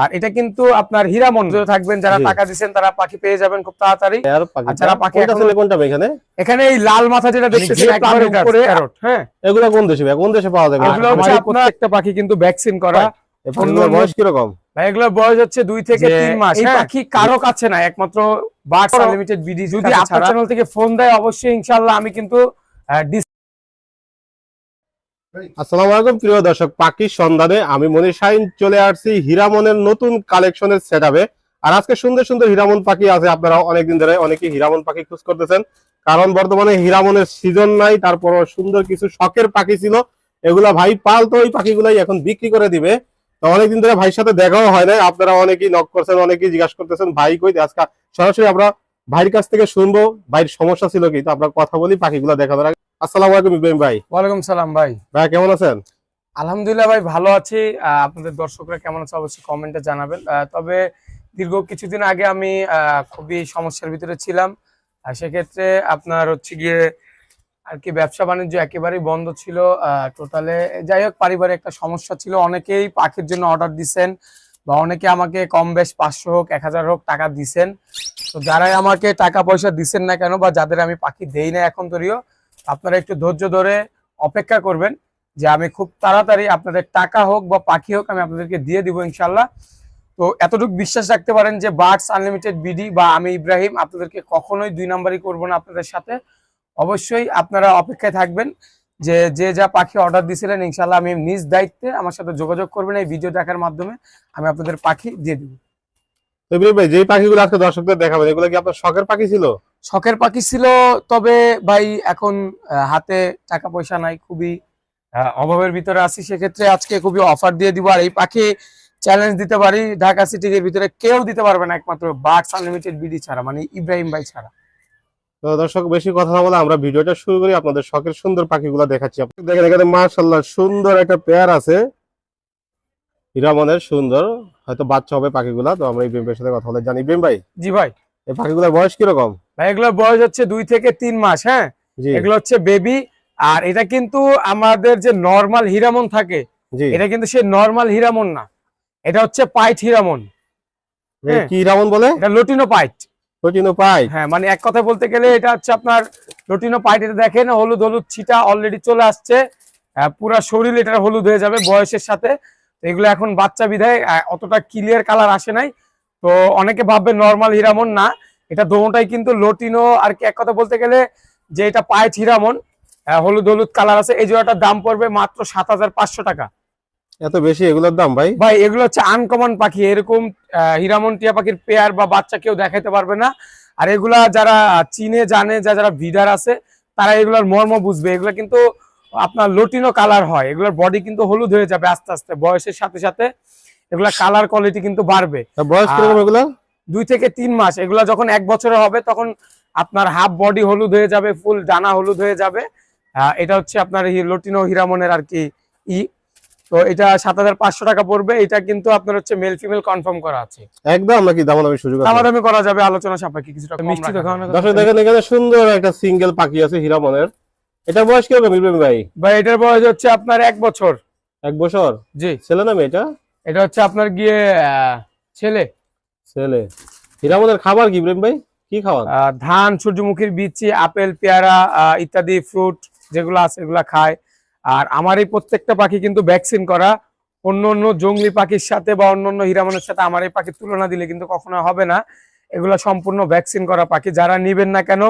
আর এটা কিন্তু আপনার হীরামন থাকবেন যারা টাকা দিচ্ছেন তারা পাখি পেয়ে যাবেন খুব তাড়াতাড়ি। পাখিটা? আচ্ছা, পাখি কোনটা এখনো- এখানে? এখানে এই লাল মাথা যেটা দেখতেছেন উপরে হ্যাঁ। এগুলো কোন দেশে কোন দেশে পাওয়া যাবে? এগুলো হচ্ছে আপনার একটা পাখি কিন্তু ভ্যাকসিন করা। বয়স কীরকম? এগুলোর বয়স হচ্ছে দুই থেকে তিন মাস এই এই পাখি কারও কাছে না একমাত্র বার্ডস আনলিমিটেড বিডি যদি আপনার চ্যানেল থেকে ফোন দেয় অবশ্যই ইনশাআল্লাহ আমি কিন্তু আসসালামু আলাইকুম, প্রিয় দর্শক সন্ধানে আমি চলে আসছি হীরামনের নতুন কালেকশনের সেটআপে আর আজকে সুন্দর সুন্দর পাখি আছে, আপনারা অনেকদিন ধরে অনেকে পাখি করতেছেন। কারণ বর্তমানে হীরামনের সিজন নাই, তারপর সুন্দর কিছু শখের পাখি ছিল। এগুলা ভাই পালতো, ওই পাখিগুলাই এখন বিক্রি করে দিবে। তো অনেকদিন ধরে ভাইয়ের সাথে দেখাও হয় না আপনারা অনেকেই নক করছেন, অনেকেই জিজ্ঞাসা করতেছেন, ভাই কই? আজকে সরাসরি আমরা ভাইয়ের কাছ থেকে শুনব, ভাইয়ের সমস্যা ছিল কি? তো আমরা কথা বলি পাখিগুলা দেখানোর আসসালামু আলাইকুম ইব্রাহিম ভাই। ওয়ালাইকুম সালাম ভাই। ভাই কেমন আছেন? আলহামদুলিল্লাহ ভাই ভালো আছি। আপনাদের দর্শকরা কেমন আছে অবশ্যই কমেন্টে জানাবেন। তবে দীর্ঘ কিছুদিন আগে আমি খুবই সমস্যার ভিতরে ছিলাম। সেক্ষেত্রে আপনার হচ্ছে গিয়ে আর কি ব্যবসা বাণিজ্য একেবারেই বন্ধ ছিল। টোটালে যাই হোক পারিবারিক একটা সমস্যা ছিল। অনেকেই পাখির জন্য অর্ডার দিছেন বা অনেকে আমাকে কম বেশ পাঁচশো হোক এক হাজার হোক টাকা দিছেন। তো যারাই আমাকে টাকা পয়সা দিছেন না কেন বা যাদের আমি পাখি দেই না এখন তরিও আপনারা একটু ধৈর্য ধরে অপেক্ষা করবেন যে আমি খুব তাড়াতাড়ি আপনাদের টাকা হোক বা পাখি হোক আমি আপনাদেরকে দিয়ে দিব ইনশাল্লাহ তো এতটুকু বিশ্বাস রাখতে পারেন যে বার্ডস আনলিমিটেড বিডি বা আমি ইব্রাহিম আপনাদেরকে কখনোই দুই নাম্বারই করব না আপনাদের সাথে। অবশ্যই আপনারা অপেক্ষায় থাকবেন যে যে যা পাখি অর্ডার দিয়েছিলেন ইনশাল্লাহ আমি নিজ দায়িত্বে আমার সাথে যোগাযোগ করবেন এই ভিডিও দেখার মাধ্যমে আমি আপনাদের পাখি দিয়ে দিব। তো ভাই যে পাখিগুলো আজকে দর্শকদের দেখাবেন এগুলো কি আপনার শখের পাখি ছিল? শখের পাখি ছিল তবে ভাই এখন হাতে টাকা পয়সা নাই খুবই অভাবের ভিতরে আছি। সেক্ষেত্রে আজকে খুবই অফার দিয়ে দিব। আর এই পাখি চ্যালেঞ্জ দিতে পারি। ঢাকা সিটির ভিতরে কেউ দিতে পারবে না একমাত্র বার্ডস আনলিমিটেড বিডি ছাড়া মানে ইব্রাহিম ভাই ছাড়া। তো দর্শক বেশি কথা না বলে আমরা ভিডিওটা শুরু করি। আপনাদের শখের সুন্দর পাখিগুলো দেখাচ্ছি। দেখেন এখানে মাশাল্লাহ সুন্দর একটা পেয়ার আছে। হিরামনের সুন্দর হয়তো বাচ্চা হবে পাখিগুলা। তো আমরা ইব্রাহিম ভাইয়ের সাথে কথা বলে জানি। ইব্রাহিম ভাই জি ভাই। এই পাখিগুলোর বয়স কীরকম? ভাই এগুলোর বয়স হচ্ছে দুই থেকে তিন মাস হ্যাঁ? এগুলো হচ্ছে বেবি আর এটা কিন্তু আমাদের যে নর্মাল হিরামন থাকে এটা কিন্তু সে নর্মাল হিরামন না। এটা হচ্ছে পাইট হিরামন। হ্যাঁ। কি হিরামন বলে? এটা লটিনো পাইট হ্যাঁ মানে এক কথা বলতে গেলে এটা হচ্ছে আপনার লটিনো পাইট এটা দেখেন হলুদ হলুদ ছিটা অলরেডি চলে আসছে। পুরা শরীর এটা হলুদ হয়ে যাবে বয়সের সাথে। এগুলো এখন বাচ্চা বিধায় অতটা ক্লিয়ার কালার আসে নাই। তো অনেকে ভাববে নর্মাল হিরামন না। এটা দোনোটাই কিন্তু লটিনো আর কি এক কথা বলতে গেলে যে এটা হিরামন আহ, হলুদ হলুদ কালার আছে এই জোড়াটার দাম পড়বে মাত্র সাত হাজার পাঁচশো টাকা। এত বেশি এগুলোর দাম ভাই? ভাই এগুলো হচ্ছে আনকমন পাখি এরকম হিরামন টিয়া পাখির পেয়ার বা বাচ্চা কেউ দেখাইতে পারবে না। আর এগুলা যারা চিনে জানে যা যারা ভিডার আছে তারা এগুলোর মর্ম বুঝবে। এগুলো কিন্তু আপনার লটিনো কালার হয় এগুলোর বডি কিন্তু হলুদ হয়ে যাবে আস্তে আস্তে বয়সের সাথে সাথে এগুলা কালার কোয়ালিটি কিন্তু বাড়বে। বয়স কীরকম এগুলো দুই থেকে তিন মাস এগুলা যখন এক বছরের হবে তখন আপনার হাফ বডি হলুদ হয়ে যাবে ফুল ডানা হলুদ হয়ে যাবে। এটা হচ্ছে আপনার লটিনো হিরামনের আর কি ই। তো এটা সাত হাজার পাঁচশো টাকা পড়বে এটা কিন্তু আপনার হচ্ছে মেল ফিমেল কনফার্ম করা আছে। একদম নাকি দামাদামি সুযোগ দামাদামি করা যাবে আলোচনা সাপেক্ষে কিছুটা মিষ্টি দেখানো। দেখেন এখানে সুন্দর একটা সিঙ্গেল পাখি আছে হিরামনের। এটা বয়স কীরকম ইব্রাহিম ভাই? ভাই এটার বয়স হচ্ছে আপনার এক বছর। এক বছর? জি। ছেলে না মেয়েটা এটা হচ্ছে আপনার গিয়ে আহ, ছেলে। ছেলে। হিরামনের খাবার কি ইব্রাহিম ভাই? কি খাওয়ান? আহ, ধান সূর্যমুখীর বিচি আপেল পেয়ারা ইত্যাদি ফ্রুট যেগুলো আছে এগুলা খায়। আর আমার এই প্রত্যেকটা পাখি কিন্তু ভ্যাকসিন করা। অন্য অন্য জঙ্গলি পাখির সাথে বা অন্য অন্য হিরামনের সাথে আমার এই পাখির তুলনা দিলে কিন্তু কখনো হবে না। এগুলো সম্পূর্ণ ভ্যাকসিন করা পাখি। যারা নিবেন না কেন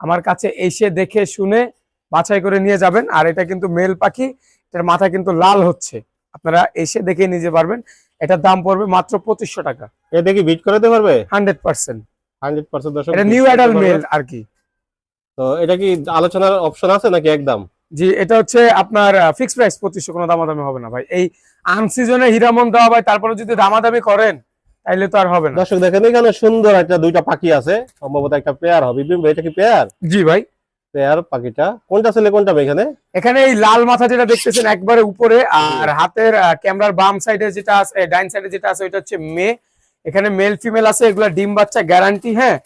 আমার কাছে এসে দেখে শুনে বাছাই করে নিয়ে যাবেন। আর এটা কিন্তু মেল পাখি এটার মাথা কিন্তু লাল হচ্ছে। আপনারা এসে দেখে নিতে পারবেন। এটার দাম পড়বে মাত্র পঁচিশশো টাকা। এ দেখি বিট করাতে পারবে? Hundred percent. হান্ড্রেড পার্সেন্ট দর্শক এটা নিউ অ্যাডাল্ট মেল আর কি। তো এটা কি আলোচনার অপশন আছে নাকি একদম? জি এটা হচ্ছে আপনার ফিক্সড প্রাইস পঁচিশশো কোনো দামাদামি হবে না ভাই। এই আনসিজনে হিরামন দেওয়া ভাই তারপরে যদি দামাদামি করেন তাইলে তো আর হবে না। দর্শক দেখেন এখানে সুন্দর একটা দুইটা পাখি আছে। সম্ভবত একটা পেয়ার হবে। ভাই এটা কি পেয়ার জি ভাই। পেয়ার পাখিটা। কোনটা ছেলে কোনটা এখানে? এখানে এই লাল মাথা যেটা দেখতেছেন একবারে উপরে আর হাতের ক্যামেরার বাম সাইডে যেটা আছে ডাইন সাইডে যেটা আছে ওইটা হচ্ছে মেয়ে। এখানে মেল ফিমেল আছে এগুলা ডিম বাচ্চা গ্যারান্টি হ্যাঁ?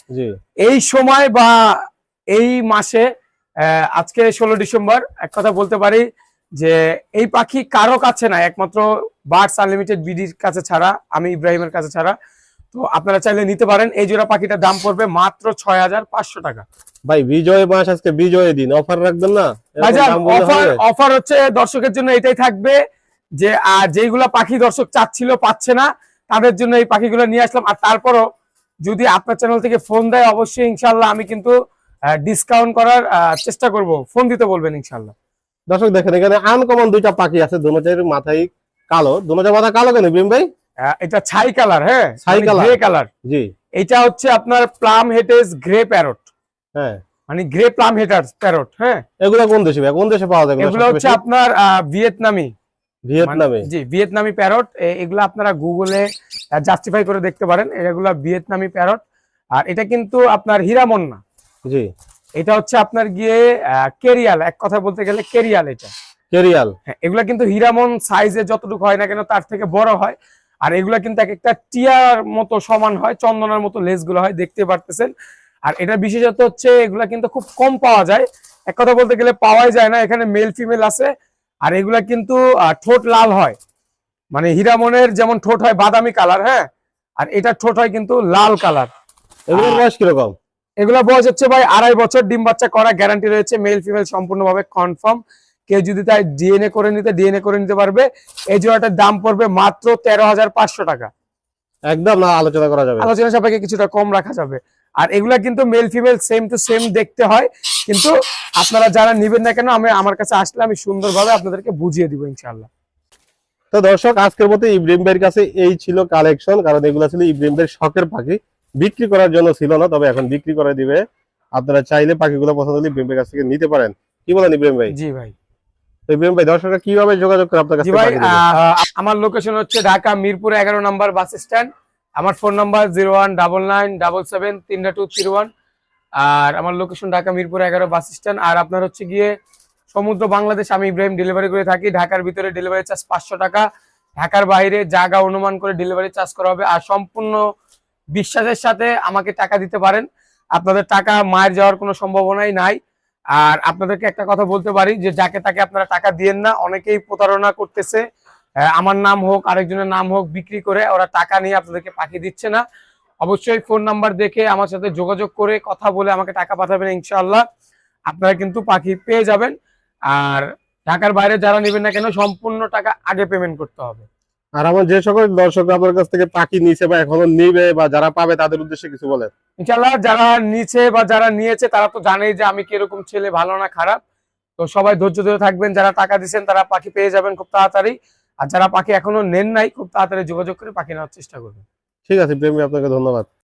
এই সময় বা এই মাসে আজকে ষোলো ডিসেম্বর এক কথা বলতে পারি যে এই পাখি কারও কাছে না একমাত্র বার্ডস আনলিমিটেড বিডির কাছে ছাড়া আমি ইব্রাহিমের কাছে ছাড়া। তো আপনারা চাইলে নিতে পারেন এই জোড়া পাখিটার দাম পড়বে মাত্র ছয় হাজার পাঁচশো টাকা। ভাই বিজয় মাস আজকে বিজয় দিন অফার রাখবেন না? অফার অফার হচ্ছে দর্শকের জন্য এটাই থাকবে যে আহ, যেইগুলা পাখি দর্শক চাচ্ছিল পাচ্ছে না তাদের জন্য এই পাখিগুলো নিয়ে আসলাম। আর তারপরও যদি আপনার চ্যানেল থেকে ফোন দেয় অবশ্যই ইনশাল্লাহ আমি কিন্তু ডিসকাউন্ট করার চেষ্টা করব। ফোন দিতে বলবেন ইনশাল্লাহ দর্শক দেখেন এখানে আনকমন দুইটা পাখি আছে। দুনোটার মাথায় কালো দুনোটার মাথা কালো কেন ইব্রাহিম ভাই? এটা ছাই কালার হ্যাঁ? ছাই colour? Grey colour. জি। এটা হচ্ছে আপনার প্লাম হেটেজ গ্রে প্যারট হ্যাঁ। মানে গ্রে প্লাম হেটার প্যারট হ্যাঁ? এগুলো কোন দেশে কোন দেশে পাওয়া যায় এগুলো হচ্ছে আপনার ভিয়েতনামি। ভিয়েতনামে? জি ভিয়েতনামি প্যারট এগুলো আপনারা গুগলে জাস্টিফাই করে দেখতে পারেন। এগুলা ভিয়েতনামি প্যারট। আর এটা কিন্তু আপনার হীরামন না জি। এটা হচ্ছে আপনার গিয়ে কেরিয়াল। এক কথা বলতে গেলে কেরিয়াল এটা। কেরিয়াল। হ্যাঁ এগুলা কিন্তু হীরামন সাইজে যতটুকু হয় না কেন তার থেকে বড় হয়। আর এগুলা কিন্তু এক একটা টিয়ার মতো সমান হয় চন্দনার মতো লেসগুলো হয় দেখতে পারতেছেন। আর এটা বিশেষত হচ্ছে এগুলা কিন্তু খুব কম পাওয়া যায়। এক কথা বলতে গেলে পাওয়াই যায় না। এখানে মেল ফিমেল আছে। আর এগুলা কিন্তু ঠোঁট লাল হয়। মানে হীরামনের যেমন ঠোঁট হয় বাদামি কালার হ্যাঁ? আর এটা ঠোঁট হয় কিন্তু লাল কালার। এগুলোর বয়স কীরকম? এগুলা বয়স হচ্ছে ভাই আড়াই বছর ডিম বাচ্চা করা গ্যারান্টি রয়েছে মেল ফিমেল সম্পূর্ণভাবে কনফার্ম কেউ যদি তাই ডিএনএ করে নিতে ডিএনএ করে নিতে পারবে এই জোড়াটার দাম পড়বে মাত্র তেরো হাজার পাঁচশো টাকা। একদম না আলোচনা করা যাবে আলোচনা সাপেক্ষে কিছুটা কম রাখা যাবে। আর এগুলা কিন্তু male female same to same দেখতে হয়। কিন্তু আপনারা যারা নিবেন না কেন আমি আমার কাছে আসলে আমি সুন্দরভাবে আপনাদেরকে বুঝিয়ে দিব ইনশাল্লাহ তো দর্শক আজকের মতো ইব্রাহিম ভাইয়ের কাছে এই ছিল কালেকশন কারণ এগুলো ছিল ইব্রাহিম ভাইয়ের শখের পাখি। বিক্রি করার জন্য ছিল না তবে এখন বিক্রি করে দিবে। আপনারা চাইলে পাখিগুলো পছন্দ হলে ইব্রাহিম ভাইয়ের কাছ থেকে নিতে পারেন। কি বলেন ইব্রাহিম ভাই? জি ভাই। তো ইব্রাহিম ভাই দর্শকরা কীভাবে যোগাযোগ করে আপনার কাছ আমার লোকেশন হচ্ছে ঢাকা মিরপুর এগারো নাম্বার বাস স্ট্যান্ড আমার phone number zero one double nine double seven তিনটা টু থ্রি ওয়ান। আর আমার লোকেশন ঢাকা মিরপুর এগারো বাস স্ট্যান্ড। আর আপনার হচ্ছে গিয়ে সমুদ্র বাংলাদেশ আমি ইব্রাহিম ডেলিভারি করে থাকি। ঢাকার ভিতরে ডেলিভারি চার্জ পাঁচশো টাকা। ঢাকার বাইরে জায়গা অনুমান করে ডেলিভারি চার্জ করা হবে। আর সম্পূর্ণ বিশ্বাসের সাথে আমাকে টাকা দিতে পারেন। আপনাদের টাকা মায়ের যাওয়ার কোনো সম্ভাবনাই নাই। আর আপনাদেরকে একটা কথা বলতে পারি যে যাকে তাকে আপনারা টাকা দিয়েন না, অনেকেই প্রতারণা করতেছে। আমার নাম হোক আরেকজনের নাম হোক বিক্রি করে ওরা টাকা নিয়ে আপনাদেরকে পাঠিয়ে দিচ্ছে না। অবশ্যই ফোন নাম্বার দেখে আমার সাথে যোগাযোগ করে কথা বলে আমাকে টাকা পাঠাবেন ইনশাআল্লাহ। আপনারা কিন্তু পাখি পেয়ে যাবেন। আর ঢাকার বাইরে যারা নেবেন না কেন সম্পূর্ণ টাকা আগে পেমেন্ট করতে হবে। আর আমার যে সকল দর্শক আপনার কাছ থেকে পাখি নিছে বা এখনও নিবে বা যারা পাবে তাদের উদ্দেশ্যে কিছু বলেন ইনশাল্লাহ যারা নিচে বা যারা নিয়েছে তারা তো জানেই যে আমি কীরকম ছেলে ভালো না খারাপ। তো সবাই ধৈর্য ধরে থাকবেন। যারা টাকা দিচ্ছেন তারা পাখি পেয়ে যাবেন খুব তাড়াতাড়ি। আর যারা পাখি এখনও নেন নাই, খুব তাড়াতাড়ি যোগাযোগ করে পাখি নেওয়ার চেষ্টা করবেন। ঠিক আছে, প্রেমী, আপনাকে ধন্যবাদ।